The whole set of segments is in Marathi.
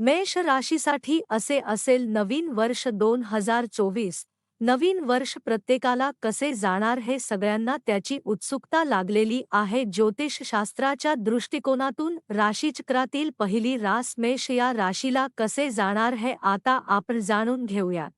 मेष राशीसाठी असे असेल नवीन वर्ष दोन हजार चोवीस. नवीन वर्ष प्रत्येकाला कसे जाणार हे सगळ्यांना त्याची उत्सुकता लागलेली आहे. ज्योतिषशास्त्राच्या दृष्टिकोनातून राशीचक्रातील पहिली रास मेष या राशीला कसे जाणार हे आता आपण जाणून घेऊयात.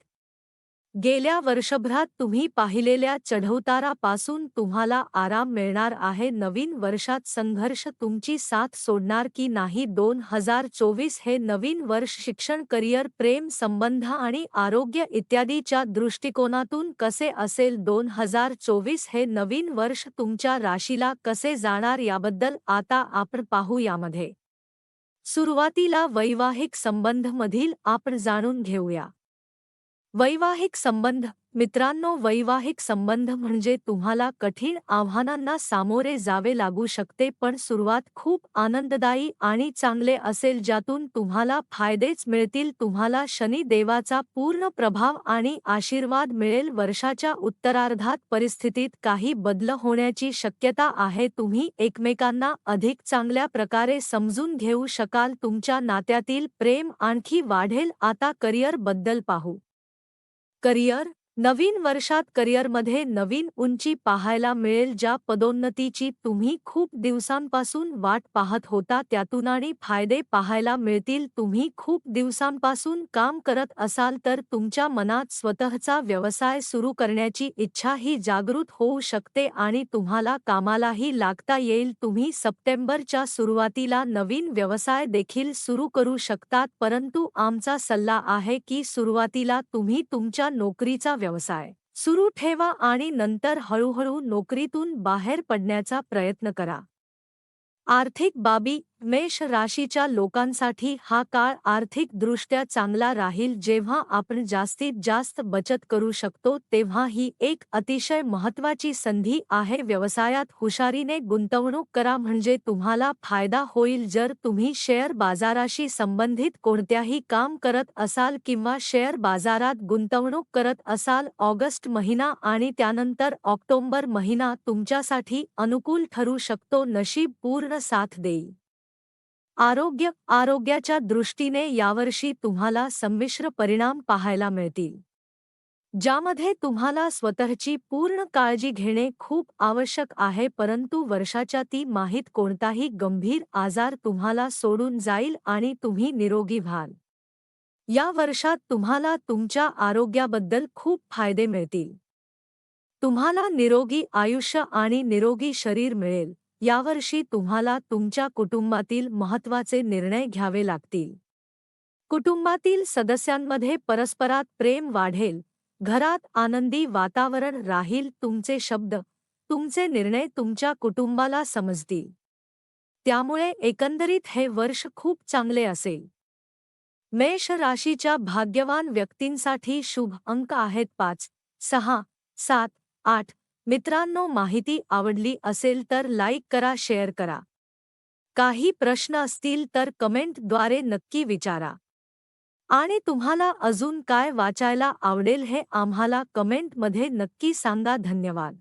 गेल्या वर्षभरात तुम्ही पाहिलेल्या चढउतारापासून तुम्हाला आराम मिळणार आहे. नवीन वर्षात संघर्ष तुमची साथ सोडणार की नाही? दोन हजार चोवीस हे नवीन वर्ष शिक्षण करिअर प्रेम संबंध आणि आरोग्य इत्यादीच्या दृष्टिकोनातून कसे असेल? दोन हजार चोवीस हे नवीन वर्ष तुमच्या राशीला कसे जाणार? याबद्दल आता आपण पाहू यामध्ये. सुरुवातीला वैवाहिक संबंधमधील आपण जाणून घेऊया. वैवाहिक संबंध. मित्रांनो वैवाहिक संबंध म्हणजे तुम्हाला कठीण आव्हानांना सामोरे जावे लागू शकते पण सुरुवात खूप आनंददायी आणि चांगले असेल ज्यातून तुम्हाला फायदेच मिळतील. तुम्हाला शनी देवाचा पूर्ण प्रभाव आणि आशीर्वाद मिळेल. वर्षाच्या उत्तरार्धात परिस्थितीत काही बदल होण्याची शक्यता आहे. तुम्ही एकमेकांना अधिक चांगल्या प्रकारे समजून घेऊ शकाल. तुमच्या नात्यातील प्रेम आणखी वाढेल. आता करिअरबद्दल पाहू. करिअर नवीन वर्षात करिअरमध्ये नवीन उंची पाहायला मिळेल ज्या पदोन्नतीची तुम्ही खूप दिवसांपासून वाट पाहत होता त्यातून आणि फायदे पाहायला मिळतील. तुम्ही खूप दिवसांपासून काम करत असाल तर तुमच्या मनात स्वतःचा व्यवसाय सुरू करण्याची इच्छा ही जागृत होऊ शकते आणि तुम्हाला कामालाही लागता येईल. तुम्ही सप्टेंबरच्या सुरुवातीला नवीन व्यवसाय देखील सुरू करू शकतात परंतु आमचा सल्ला आहे की सुरुवातीला तुम्ही तुमच्या नोकरीचा व्यवसाय. सुरू ठेवा आणि नंतर हळूहळू नोकरीतून बाहेर पडण्याचा प्रयत्न करा. आर्थिक बाबी मेष राशीच्या लोकांसाठी हा काळ आर्थिकदृष्ट्या चांगला राहील. जेव्हा आपण जास्तीत जास्त बचत करू शकतो तेव्हा ही एक अतिशय महत्त्वाची संधी आहे. व्यवसायात हुशारीने गुंतवणूक करा म्हणजे तुम्हाला फायदा होईल. जर तुम्ही शेअर बाजाराशी संबंधित कोणत्याही काम करत असाल किंवा शेअर बाजारात गुंतवणूक करत असाल ऑगस्ट महिना आणि त्यानंतर ऑक्टोबर महिना तुमच्यासाठी अनुकूल ठरू शकतो. नशीब पूर्ण साथ देईल. आरोग्य आरोग्याच्या दृष्टीने यावर्षी तुम्हाला संमिश्र परिणाम पाहायला मिळतील. ज्यामध्ये तुम्हाला स्वतःची पूर्ण काळजी घेणे खूप आवश्यक आहे परंतु वर्षाच्या ती माहीत कोणताही गंभीर आजार तुम्हाला सोडून जाईल आणि तुम्ही निरोगी व्हाल. या वर्षात तुम्हाला तुमच्या आरोग्याबद्दल खूप फायदे मिळतील. तुम्हाला निरोगी आयुष्य आणि निरोगी शरीर मिळेल. यावर्षी तुम्हाला तुमच्या कुटुंबातील महत्त्वाचे निर्णय घ्यावे लागतील. कुटुंबातील सदस्यांमध्ये परस्परात प्रेम वाढेल घरात आनंदी वातावरण राहील तुमचे शब्द तुमचे निर्णय तुमच्या कुटुंबाला समजतील. त्यामुळे एकंदरीत हे वर्ष खूप चांगले असेल. मेष राशीच्या भाग्यवान व्यक्तींसाठी शुभ अंक आहेत पाच सहा सात आठ मित्रांनो माहिती आवडली असेल तर लाईक करा शेअर करा. काही प्रश्न असतील तर कमेंटद्वारे नक्की विचारा. आणि तुम्हाला अजून काय वाचायला आवडेल हे आम्हाला कमेंटमध्ये नक्की सांगा. धन्यवाद.